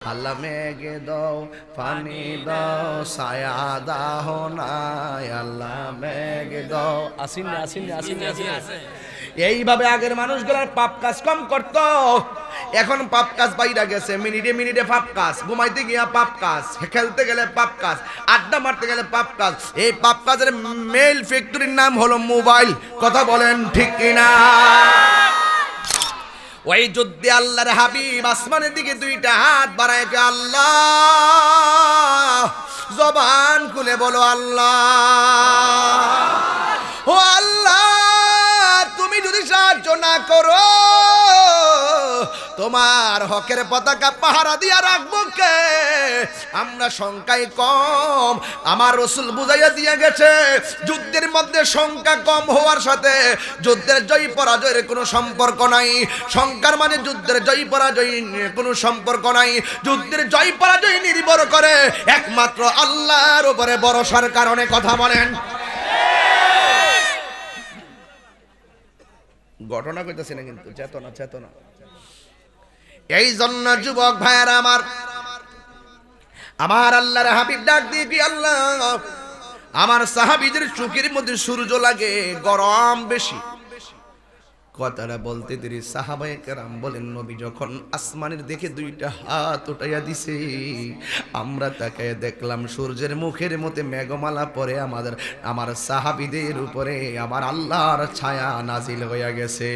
আল্লাহ মেঘে দাও পানি দাও ছায়া দাও নাই। আল্লাহ মেঘে দাও। আসিন আসিন আসিন আসিন এইভাবে আগের মানুষগুলার পাপ কাজ কম করত। এখন পাপ কাজ বাইরা গেছে। মিনিটে মিনিটে পাপ কাজ। ঘুমাইতে গিয়া পাপ কাজ। খেলতে গেলে পাপ কাজ। আড্ডা মারতে গেলে পাপ কাজ। এই পাপ কাজের মেল ফ্যাক্টরির নাম হলো মোবাইল। কথা বলেন ঠিক কিনা? ওই যুদ্ধে আল্লাহর হাবিব আসমানের দিকে দুইটা হাত বাড়ায় আল্লাহ! জবান খুলে বলো, আল্লাহ! ও আল্লাহ, তুমি যদি সাহায্য না করো তোমার হকের পতাকা পাহারা দিয়া রাখব কে? আমরা সংখ্যায় কম। আমার রসুল বুঝাইয়া দিয়ে গেছে, যুদ্ধের মধ্যে সংখ্যা কম হওয়ার সাথে যুদ্ধের জয় পরাজয়ের কোনো সম্পর্ক নাই। সংখ্যার মানে যুদ্ধের জয় পরাজয় কোনো সম্পর্ক নাই। যুদ্ধের জয় পরাজয় নির্ভর করে একমাত্র আল্লাহর উপরে ভরসার কারণে কথা বলেন। ঘটনা কইতেছি না কিন্তু, চেতনা চেতনা। এই জন্য যুবক ভাইয়েরা আমার আমার আল্লাহর হাবিব ডাক দিয়ে কি আল্লাহ, আমার সাহাবিদের চোখের মধ্যে সূর্য লাগে, গরম বেশি। কথাটা বলতে দেরি, সাহাবায়ে কেরাম বলেন, নবী যখন আসমানের দেখে দুইটা হাত উঠাইয়া দিছে, আমরা তাকে দেখলাম সূর্যের মুখের মধ্যে মেঘমালা পরে আমাদের, আমার সাহাবিদের উপরে আমার আল্লাহর ছায়া নাজিল হইয়া গেছে।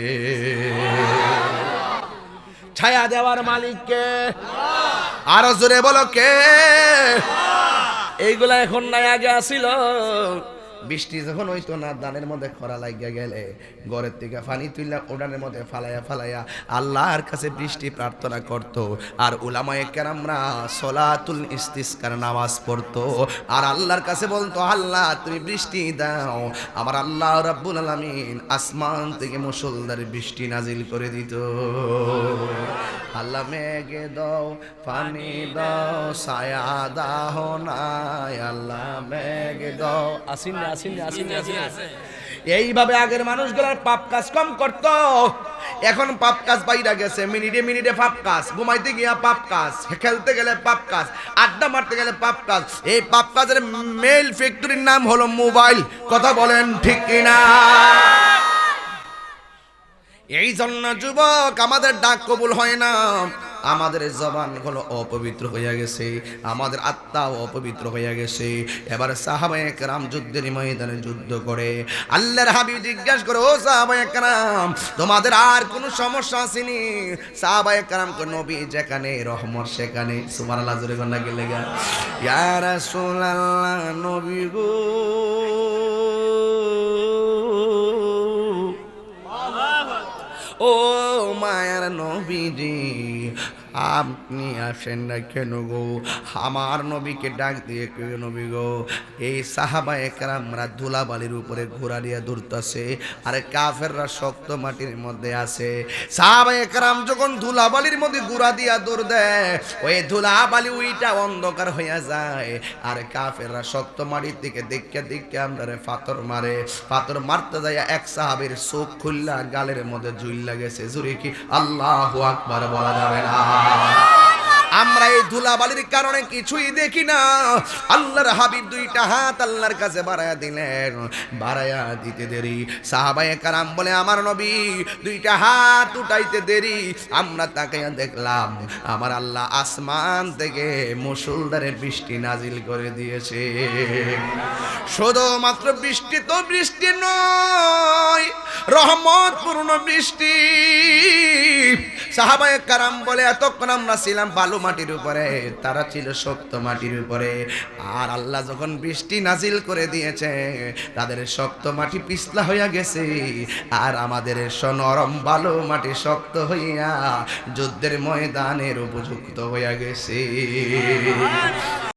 ছায়া দেওয়ার মালিককে। আরও জোরে বলো কে? এইগুলা এখন নাই আগে আসিল। বৃষ্টি যখন হইতো না, দানের মধ্যে খরা লাগিয়া গেলে ঘরের থেকে পানি তুললা ওডানের মধ্যে ফালাইয়া ফালাইয়া আল্লাহর কাছে বৃষ্টি প্রার্থনা করত। আর উলামায়ে কেরামরা সলাতুল ইস্তিসকার নামাজ পড়তো। আর আল্লাহর কাছে বলতো, আল্লাহ, তুমি বৃষ্টি দাও। আমার আল্লাহ রাব্বুল আলামিন আসমান থেকে মুসলধার বৃষ্টি নাজিল করে দিত। আল্লাহ, মেঘে দাও, পানি দাও, ছায়া দাও নাই। আল্লাহ, মেঘে দাও। আসিন না আসিন আসিন। এইভাবে আগের মানুষগুলার পাপ কাজ কম করত। এখন পাপ কাজ বাইরা গেছে মিনিটে মিনিটে পাপ কাজ। ঘুমাইতে গিয়া পাপ কাজ খেলতে গেলে পাপ কাজ আড্ডা মারতে গেলে পাপ কাজ। এই পাপ কাজের মেল ফ্যাক্টরির নাম হলো মোবাইল। কথা বলেন ঠিক কিনা? এই জন্য যুবক আমাদের ডাক কবুল হয় না। আমাদের জবান হলো অপবিত্র হইয়া গেছে আমাদের আত্মাও অপবিত্র হইয়া গেছে। এবার সাহাবায়ে কেরাম যুদ্ধের ময়দানে যুদ্ধ করে। আল্লাহর হাবিব জিজ্ঞাসা করে ও সাহাবায়ে কেরাম তোমাদের আর কোনো সমস্যা আসেনি? সাহাবায়ে কেরাম কো নবী যেখানে রহমত সেখানে। সুবহানাল্লাহ জোরে গন্না গেলে গা ইয়া রাসূলুল্লাহ নবী গো। ও মায়ার নবীজি। আপনি আসেন না কেন গো? আমার নবীকে ডাক দিয়ে কেউ নবী গো? এই সাহাবা একরামরা ধুলাবালির উপরে ঘোরা দিয়ে দৌড়তেছে, আরে কাফেররা শক্ত মাটির মধ্যে আছে। সাহাবা একরাম যখন ধুলাবালির মধ্যে ঘোরা দিয়া দৌড় দেয়, ওই ধুলাবালি উইটা অন্ধকার হইয়া যায়, আর কাফেররা শক্ত মাটির দিকে দেখে দেখে আমরা পাথর মারে। পাথর মারতে যায় এক সাহাবের চোখ খুললা, গালের মধ্যে ঝুইল্লা গেছে জুড়ে কি আল্লাহ আকবার বলা যাবে না। আমরা এই ধুলাবালির কারণে কিছুই দেখি না। আল্লাহর হাবিব দুইটা হাত আল্লাহর কাছে বাড়ায়া দিলেন। বাড়ায়া দিতে দেরি। সাহাবায়ে কারাম বলে, আমার নবী, দুইটা হাত উঠাইতে দেরি। আমরা তাকে দেখলাম, আমার আল্লাহ আসমান থেকে মুসুলধারে বৃষ্টি নাজিল করে দিয়েছে। শুধুমাত্র বৃষ্টি তো বৃষ্টি নয় রহমত রহমতপূর্ণ বৃষ্টি। সাহাবায়ে কারাম বলে, এতক্ষণ আমরা ছিলাম বালু মাটির উপরে, তারা ছিল শক্ত মাটির উপরে। আর আল্লাহ যখন বৃষ্টি নাজিল করে দিয়েছে, তাদের শক্ত মাটি পিছলা হইয়া গেছে। আর আমাদের নরম বালু মাটি শক্ত হইয়া যুদ্ধের ময়দানের উপযুক্ত হইয়া গেছে।